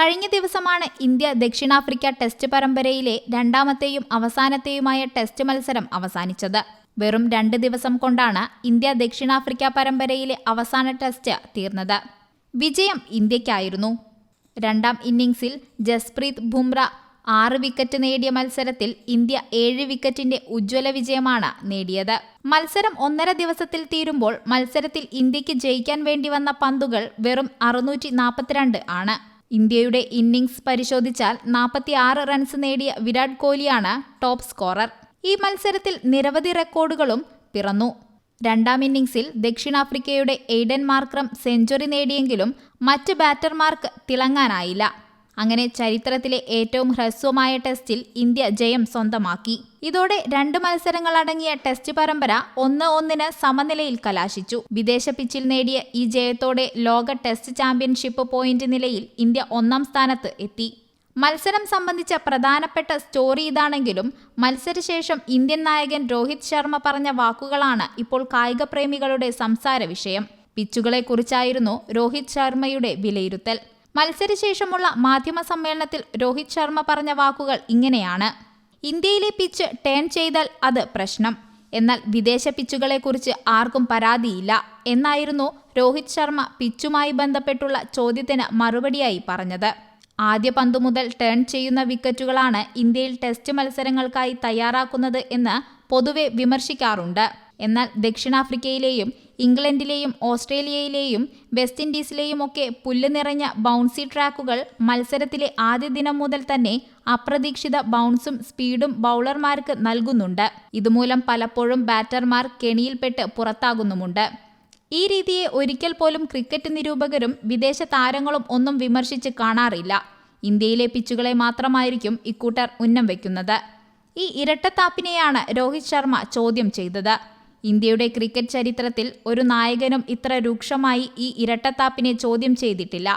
കഴിഞ്ഞ ദിവസമാണ് ഇന്ത്യ ദക്ഷിണാഫ്രിക്ക ടെസ്റ്റ് പരമ്പരയിലെ രണ്ടാമത്തെയും അവസാനത്തെയുമായ ടെസ്റ്റ് മത്സരം അവസാനിച്ചത്. വെറും രണ്ട് ദിവസം കൊണ്ടാണ് ഇന്ത്യ ദക്ഷിണാഫ്രിക്ക പരമ്പരയിലെ അവസാന ടെസ്റ്റ് തീർന്നത്. വിജയം ഇന്ത്യക്കായിരുന്നു. രണ്ടാം ഇന്നിംഗ്സിൽ ജസ്പ്രീത് ബുംറ ആറ് വിക്കറ്റ് നേടിയ മത്സരത്തിൽ ഇന്ത്യ ഏഴ് വിക്കറ്റിന്റെ ഉജ്ജ്വല വിജയമാണ് നേടിയത്. മത്സരം ഒന്നര ദിവസത്തിൽ തീരുമ്പോൾ മത്സരത്തിൽ ഇന്ത്യയ്ക്ക് ജയിക്കാൻ വേണ്ടി വന്ന പന്തുകൾ വെറും അറുന്നൂറ്റി ആണ്. ഇന്ത്യയുടെ ഇന്നിംഗ്സ് പരിശോധിച്ചാൽ നാൽപ്പത്തിയാറ് റൺസ് നേടിയ വിരാട് കോഹ്ലിയാണ് ടോപ്പ് സ്കോറർ. ഈ മത്സരത്തിൽ നിരവധി റെക്കോർഡുകളും പിറന്നു. രണ്ടാം ഇന്നിംഗ്സിൽ ദക്ഷിണാഫ്രിക്കയുടെ എയ്ഡൻ മാർക്രം സെഞ്ചുറി നേടിയെങ്കിലും മറ്റ് ബാറ്റർമാർക്ക് തിളങ്ങാനായില്ല. അങ്ങനെ ചരിത്രത്തിലെ ഏറ്റവും ഹ്രസ്വമായ ടെസ്റ്റിൽ ഇന്ത്യ ജയം സ്വന്തമാക്കി. ഇതോടെ രണ്ട് മത്സരങ്ങളടങ്ങിയ ടെസ്റ്റ് പരമ്പര ഒന്ന് ഒന്നിന് സമനിലയിൽ കലാശിച്ചു. വിദേശ പിച്ചിൽ നേടിയ ഈ ജയത്തോടെ ലോക ടെസ്റ്റ് ചാമ്പ്യൻഷിപ്പ് പോയിന്റ് നിലയിൽ ഇന്ത്യ ഒന്നാം സ്ഥാനത്ത് എത്തി. മത്സരം സംബന്ധിച്ച പ്രധാനപ്പെട്ട സ്റ്റോറി ഇതാണെങ്കിലും മത്സരശേഷം ഇന്ത്യൻ നായകൻ രോഹിത് ശർമ്മ പറഞ്ഞ വാക്കുകളാണ് ഇപ്പോൾ കായിക പ്രേമികളുടെ സംസാര വിഷയം. പിച്ചുകളെക്കുറിച്ചായിരുന്നു രോഹിത് ശർമ്മയുടെ വിലയിരുത്തൽ. മത്സരശേഷമുള്ള മാധ്യമ സമ്മേളനത്തിൽ രോഹിത് ശർമ്മ പറഞ്ഞ വാക്കുകൾ ഇങ്ങനെയാണ്. ഇന്ത്യയിലെ പിച്ച് ടേൺ ചെയ്താൽ അത് പ്രശ്നം. എന്നാൽ വിദേശ പിച്ചുകളെക്കുറിച്ച് ആർക്കും പരാതിയില്ല എന്നായിരുന്നു രോഹിത് ശർമ്മ പിച്ചുമായി ബന്ധപ്പെട്ടുള്ള ചോദ്യത്തിന് മറുപടിയായി പറഞ്ഞത്. ആദ്യ പന്തു മുതൽ ടേൺ ചെയ്യുന്ന വിക്കറ്റുകളാണ് ഇന്ത്യയിൽ ടെസ്റ്റ് മത്സരങ്ങൾക്കായി തയ്യാറാക്കുന്നത് എന്ന് പൊതുവെ വിമർശിക്കാറുണ്ട്. എന്നാൽ ദക്ഷിണാഫ്രിക്കയിലെയും ഇംഗ്ലണ്ടിലെയും ഓസ്ട്രേലിയയിലെയും വെസ്റ്റ് ഇൻഡീസിലെയും ഒക്കെ പുല്ല് നിറഞ്ഞ ബൗൺസി ട്രാക്കുകൾ മത്സരത്തിലെ ആദ്യ ദിനം മുതൽ തന്നെ അപ്രതീക്ഷിത ബൗൺസും സ്പീഡും ബൗളർമാർക്ക് നൽകുന്നുണ്ട്. ഇതുമൂലം പലപ്പോഴും ബാറ്റർമാർ കെണിയിൽപ്പെട്ട് പുറത്താകുന്നുമുണ്ട്. ഈ രീതിയെ ഒരിക്കൽ പോലും ക്രിക്കറ്റ് നിരൂപകരും വിദേശ താരങ്ങളും ഒന്നും വിമർശിച്ച് കാണാറില്ല. ഇന്ത്യയിലെ പിച്ചുകളെ മാത്രമായിരിക്കും ഇക്കൂട്ടർ ഉന്നം വയ്ക്കുന്നത് ഈ ഇരട്ടത്താപ്പിനെയാണ് രോഹിത് ശർമ്മ ചോദ്യം ചെയ്തത്. ഇന്ത്യയുടെ ക്രിക്കറ്റ് ചരിത്രത്തിൽ ഒരു നായകനും ഇത്ര രൂക്ഷമായി ഈ ഇരട്ടത്താപ്പിനെ ചോദ്യം ചെയ്തിട്ടില്ല.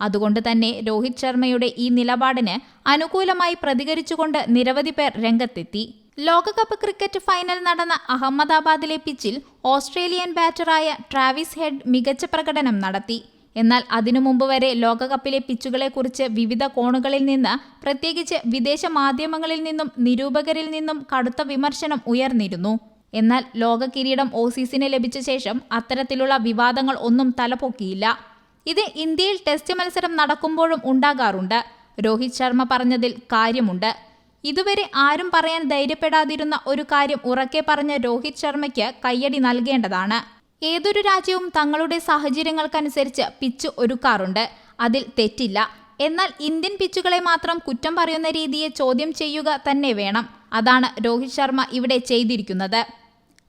അതുകൊണ്ട് തന്നെ രോഹിത് ശർമ്മയുടെ ഈ നിലപാടിന് അനുകൂലമായി പ്രതികരിച്ചുകൊണ്ട് നിരവധി പേർ രംഗത്തെത്തി. ലോകകപ്പ് ക്രിക്കറ്റ് ഫൈനൽ നടന്ന അഹമ്മദാബാദിലെ പിച്ചിൽ ഓസ്ട്രേലിയൻ ബാറ്ററായ ട്രാവിസ് ഹെഡ് മികച്ച പ്രകടനം നടത്തി. എന്നാൽ അതിനു മുമ്പ് വരെ ലോകകപ്പിലെ പിച്ചുകളെക്കുറിച്ച് വിവിധ കോണുകളിൽ നിന്ന് പ്രത്യേകിച്ച് വിദേശ മാധ്യമങ്ങളിൽ നിന്നും നിരൂപകരിൽ നിന്നും കടുത്ത വിമർശനം ഉയർന്നിരുന്നു. എന്നാൽ ലോക കിരീടം ഓസീസിന് ലഭിച്ച ശേഷം അത്തരത്തിലുള്ള വിവാദങ്ങൾ ഒന്നും തലപൊക്കിയില്ല. ഇത് ഇന്ത്യയിൽ ടെസ്റ്റ് മത്സരം നടക്കുമ്പോഴും ഉണ്ടാകാറുണ്ട്. രോഹിത് ശർമ്മ പറഞ്ഞതിൽ കാര്യമുണ്ട്. ഇതുവരെ ആരും പറയാൻ ധൈര്യപ്പെടാതിരുന്ന ഒരു കാര്യം ഉറക്കെ പറഞ്ഞ രോഹിത് ശർമ്മയ്ക്ക് കയ്യടി നൽകേണ്ടതാണ്. ഏതൊരു രാജ്യവും തങ്ങളുടെ സാഹചര്യങ്ങൾക്കനുസരിച്ച് പിച്ച് ഒരുക്കാറുണ്ട്. അതിൽ തെറ്റില്ല. എന്നാൽ ഇന്ത്യൻ പിച്ചുകളെ മാത്രം കുറ്റം പറയുന്ന രീതിയെ ചോദ്യം ചെയ്യുക തന്നെ വേണം. അതാണ് രോഹിത് ശർമ്മ ഇവിടെ ചെയ്തിരിക്കുന്നത്.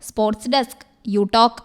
Sports desk you talk.